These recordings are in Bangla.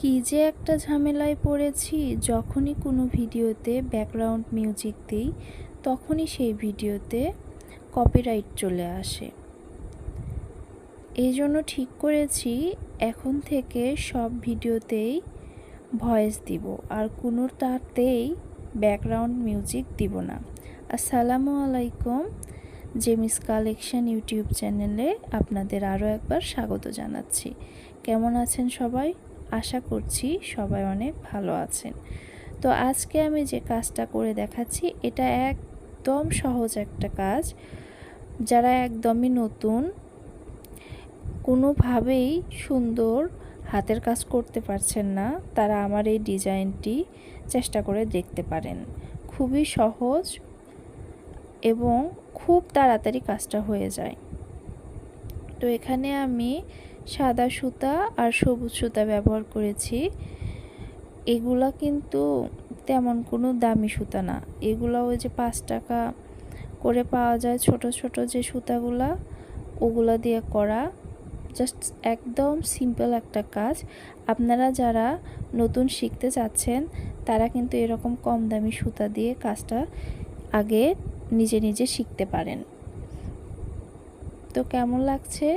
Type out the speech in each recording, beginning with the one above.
কি যে একটা ঝামেলায় পড়েছি, যখনই কোনো ভিডিওতে ব্যাকগ্রাউন্ড মিউজিক দিই, তখনই সেই ভিডিওতে কপিরাইট চলে আসে। এই জন্য ঠিক করেছি, এখন থেকে সব ভিডিওতেই ভয়েস দিব, আর কোনো তাতেই ব্যাকগ্রাউন্ড মিউজিক দিব না। আসসালামু আলাইকুম জেমিস কালেকশন ইউটিউব চ্যানেলে আপনাদের আরও একবার স্বাগত জানাচ্ছি। কেমন আছেন সবাই? আশা করছি সবাই অনেক ভালো আছেন। তো আজকে আমি যে কাজটা করে দেখাচ্ছি, এটা একদম সহজ একটা কাজ। যারা একদমই নতুন, কোনোভাবেই সুন্দর হাতের কাজ করতে পারছেন না, তারা আমার এই ডিজাইনটি চেষ্টা করে দেখতে পারেন। খুবই সহজ এবং খুব তাড়াতাড়ি কাজটা হয়ে যায়। তো এখানে আমি সাদা সুতা আর সবুজ সুতা ব্যবহার করেছি। এগুলা কিন্তু তেমন কোনো দামি সুতা না। এগুলো ওই যে পাঁচ টাকা করে পাওয়া যায় ছোট ছোট যে সুতাগুলা, ওগুলা দিয়ে করা। জাস্ট একদম সিম্পল একটা কাজ। আপনারা যারা নতুন শিখতে চাচ্ছেন, তারা কিন্তু এরকম কম দামি সুতা দিয়ে কাজটা আগে নিজে নিজে শিখতে পারেন। তো কেমন লাগছে?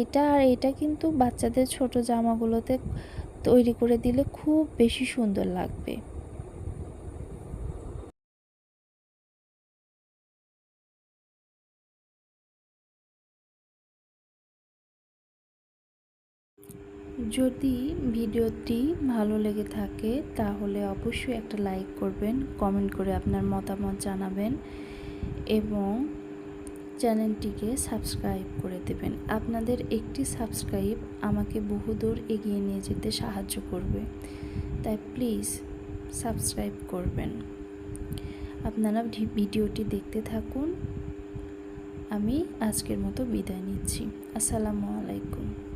এটা আর এটা কিন্তু বাচ্চাদের ছোট জামাগুলোতে তৈরি করে দিলে খুব বেশি সুন্দর লাগবে। যদি ভিডিওটি ভালো লেগে থাকে, তাহলে অবশ্যই একটা লাইক করবেন, কমেন্ট করে আপনার মতামত জানাবেন এবং চ্যানেলটিকে সাবস্ক্রাইব করে দেবেন। আপনাদের একটি সাবস্ক্রাইব আমাকে বহুদূর এগিয়ে নিয়ে যেতে সাহায্য করবে। তাই প্লিজ সাবস্ক্রাইব করবেন। আপনারা ভিডিওটি দেখতে থাকুন। আমি আজকের মতো বিদায় নিচ্ছি। আসসালামু আলাইকুম।